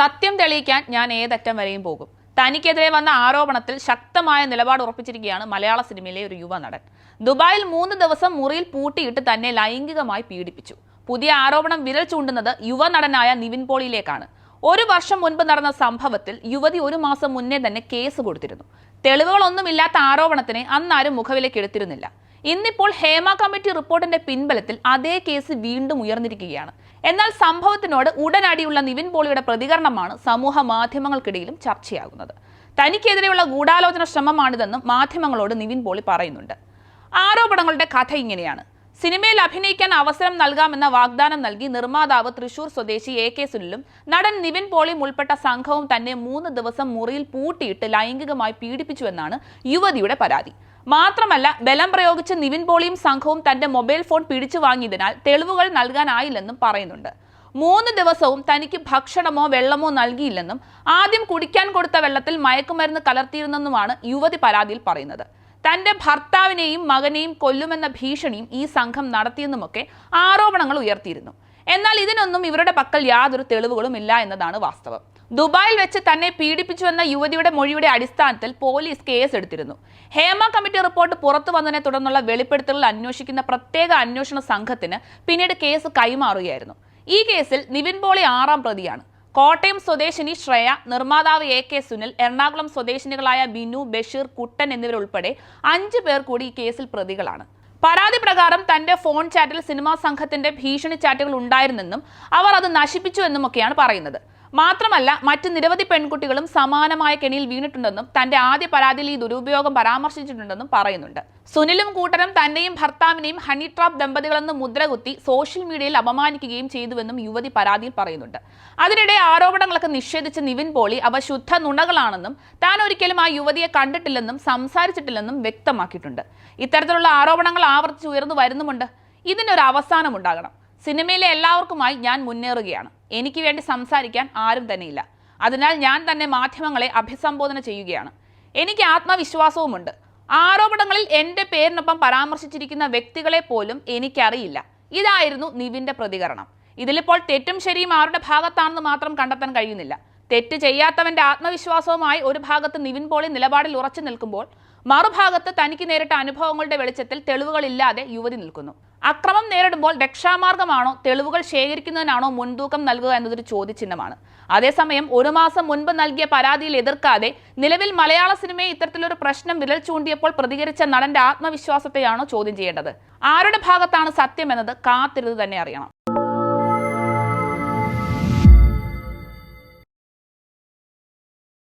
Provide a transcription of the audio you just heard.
സത്യം തെളിയിക്കാൻ ഞാൻ ഏതറ്റം വരെയും പോകും. തനിക്കെതിരെ വന്ന ആരോപണത്തിൽ ശക്തമായ നിലപാട് ഉറപ്പിച്ചിരിക്കുകയാണ് മലയാള സിനിമയിലെ ഒരു യുവ നടൻ. ദുബായിൽ മൂന്ന് ദിവസം മുറിയിൽ പൂട്ടിയിട്ട് തന്നെ ലൈംഗികമായി പീഡിപ്പിച്ചു. പുതിയ ആരോപണം വിരൽ ചൂണ്ടുന്നത് യുവ നടനായ നിവിൻ പോളിയിലേക്കാണ്. ഒരു വർഷം മുൻപ് നടന്ന സംഭവത്തിൽ യുവതി ഒരു മാസം മുന്നേ തന്നെ കേസ് കൊടുത്തിരുന്നു. തെളിവുകളൊന്നുമില്ലാത്ത ആരോപണത്തിന് അന്നാരും മുഖവിലേക്ക് എടുത്തിരുന്നില്ല. ഇന്നിപ്പോൾ ഹേമ കമ്മിറ്റി റിപ്പോർട്ടിന്റെ പിൻബലത്തിൽ അതേ കേസ് വീണ്ടും ഉയർന്നിരിക്കുകയാണ്. എന്നാൽ സംഭവത്തിനോട് ഉടനടിയുള്ള നിവിൻ പോളിയുടെ പ്രതികരണമാണ് സമൂഹ മാധ്യമങ്ങൾക്കിടയിലും ചർച്ചയാകുന്നത്. തനിക്കെതിരെയുള്ള ഗൂഢാലോചന ശ്രമമാണിതെന്നും മാധ്യമങ്ങളോട് നിവിൻ പോളി പറയുന്നുണ്ട്. ആരോപണങ്ങളുടെ കഥ ഇങ്ങനെയാണ്. സിനിമയിൽ അഭിനയിക്കാൻ അവസരം നൽകാമെന്ന വാഗ്ദാനം നൽകി നിർമ്മാതാവ് തൃശൂർ സ്വദേശി എ കെ സുനിലും നടൻ നിവിൻ പോളിയും ഉൾപ്പെട്ട സംഘവും തന്നെ മൂന്ന് ദിവസം മുറിയിൽ പൂട്ടിയിട്ട് ലൈംഗികമായി പീഡിപ്പിച്ചുവെന്നാണ് യുവതിയുടെ പരാതി. മാത്രമല്ല ബലം പ്രയോഗിച്ച് നിവിൻ പോളിയും സംഘവും തന്റെ മൊബൈൽ ഫോൺ പിടിച്ചു വാങ്ങിയതിനാൽ തെളിവുകൾ നൽകാനായില്ലെന്നും പറയുന്നുണ്ട്. മൂന്ന് ദിവസവും തനിക്ക് ഭക്ഷണമോ വെള്ളമോ നൽകിയില്ലെന്നും ആദ്യം കുടിക്കാൻ കൊടുത്ത വെള്ളത്തിൽ മയക്കുമരുന്ന് കലർത്തിയിരുന്നെന്നുമാണ് യുവതി പരാതിയിൽ പറയുന്നത്. തന്റെ ഭർത്താവിനെയും മകനെയും കൊല്ലുമെന്ന ഭീഷണിയും ഈ സംഘം നടത്തിയെന്നുമൊക്കെ ആരോപണങ്ങൾ ഉയർത്തിയിരുന്നു. എന്നാൽ ഇതിനൊന്നും ഇവരുടെ പക്കൽ യാതൊരു തെളിവുകളും ഇല്ല എന്നതാണ് വാസ്തവം. ദുബായിൽ വെച്ച് തന്നെ പീഡിപ്പിച്ചുവെന്ന യുവതിയുടെ മൊഴിയുടെ അടിസ്ഥാനത്തിൽ പോലീസ് കേസ് എടുത്തിരുന്നു ഹേമ കമ്മിറ്റി റിപ്പോർട്ട് പുറത്തു വന്നതിനെ തുടർന്നുള്ള വെളിപ്പെടുത്തലുകൾ അന്വേഷിക്കുന്ന പ്രത്യേക അന്വേഷണ സംഘത്തിന് പിന്നീട് കേസ് കൈമാറുകയായിരുന്നു. ഈ കേസിൽ നിവിൻ പോളി ആറാം പ്രതിയാണ്. കോട്ടയം സ്വദേശിനി ശ്രേയ നിർമ്മാതാവ് എ കെ സുനിൽ എറണാകുളം സ്വദേശിനികളായ ബിനു ബഷീർ കുട്ടൻ എന്നിവരുൾപ്പെടെ അഞ്ചു പേർ കൂടി ഈ കേസിൽ പ്രതികളാണ്. പരാതി പ്രകാരം തന്റെ ഫോൺ ചാറ്റിൽ സിനിമാ സംഘത്തിന്റെ ഭീഷണി ചാറ്റുകൾ ഉണ്ടായിരുന്നെന്നും അവർ അത് നശിപ്പിച്ചു എന്നുമൊക്കെയാണ് പറയുന്നത്. മാത്രമല്ല മറ്റ് നിരവധി പെൺകുട്ടികളും സമാനമായ കെണിയിൽ വീണിട്ടുണ്ടെന്നും തന്റെ ആദ്യ പരാതിയിൽ ഈ ദുരുപയോഗം പരാമർശിച്ചിട്ടുണ്ടെന്നും പറയുന്നുണ്ട്. സുനിലും കൂട്ടരും തന്നെയും ഭർത്താവിനെയും ഹണി ട്രാപ്പ് ദമ്പതികളെന്ന് മുദ്രകുത്തി സോഷ്യൽ മീഡിയയിൽ അപമാനിക്കുകയും ചെയ്തുവെന്നും യുവതി പരാതിയിൽ പറയുന്നുണ്ട്. അതിനിടെ ആരോപണങ്ങളൊക്കെ നിഷേധിച്ച നിവിൻ പോളി അവ ശുദ്ധ നുണകളാണെന്നും താൻ ഒരിക്കലും ആ യുവതിയെ കണ്ടിട്ടില്ലെന്നും സംസാരിച്ചിട്ടില്ലെന്നും വ്യക്തമാക്കിയിട്ടുണ്ട്. ഇത്തരത്തിലുള്ള ആരോപണങ്ങൾ ആവർത്തിച്ച് ഉയർന്നു വരുന്നുമുണ്ട്. ഇതിനൊരു അവസാനം ഉണ്ടാകണം. സിനിമയിലെ എല്ലാവർക്കുമായി ഞാൻ മുന്നേറുകയാണ്. എനിക്ക് വേണ്ടി സംസാരിക്കാൻ ആരും തന്നെയില്ല. അതിനാൽ ഞാൻ തന്നെ മാധ്യമങ്ങളെ അഭിസംബോധന ചെയ്യുകയാണ്. എനിക്ക് ആത്മവിശ്വാസവുമുണ്ട്. ആരോപണങ്ങളിൽ എന്റെ പേരിനൊപ്പം പരാമർശിച്ചിരിക്കുന്ന വ്യക്തികളെ പോലും എനിക്കറിയില്ല. ഇതായിരുന്നു നിവിന്റെ പ്രതികരണം. ഇതിലിപ്പോൾ തെറ്റും ശരിയും ആരുടെ ഭാഗത്താണെന്ന് മാത്രം കണ്ടെത്താൻ കഴിയുന്നില്ല. തെറ്റ് ചെയ്യാത്തവന്റെ ആത്മവിശ്വാസവുമായി ഒരു ഭാഗത്ത് നിവിൻ പോളി നിലപാടിൽ ഉറച്ചു നിൽക്കുമ്പോൾ മറുഭാഗത്ത് തനിക്ക് നേരിട്ട അനുഭവങ്ങളുടെ വെളിച്ചത്തിൽ തെളിവുകളില്ലാതെ യുവതി നിൽക്കുന്നു. അക്രമം നേരിടുമ്പോൾ രക്ഷാമാർഗമാണോ? തെളിവുകൾ ശേഖരിക്കുന്നതിനാണോ മുൻതൂക്കം നൽകുക എന്നതൊരു ചോദ്യചിഹ്നമാണ്. അതേസമയം ഒരു മാസം മുൻപ് നൽകിയ പരാതിയിൽ എതിർക്കാതെ നിലവിൽ മലയാള സിനിമയെ ഇത്തരത്തിലൊരു പ്രശ്നം വിരൽ ചൂണ്ടിയപ്പോൾ പ്രതികരിച്ച നടന്റെ ആത്മവിശ്വാസത്തെയാണോ ചോദ്യം ചെയ്യേണ്ടത്? ആരുടെ ഭാഗത്താണ് സത്യം എന്നത് കാത്തിരുന്ന് തന്നെ അറിയണം.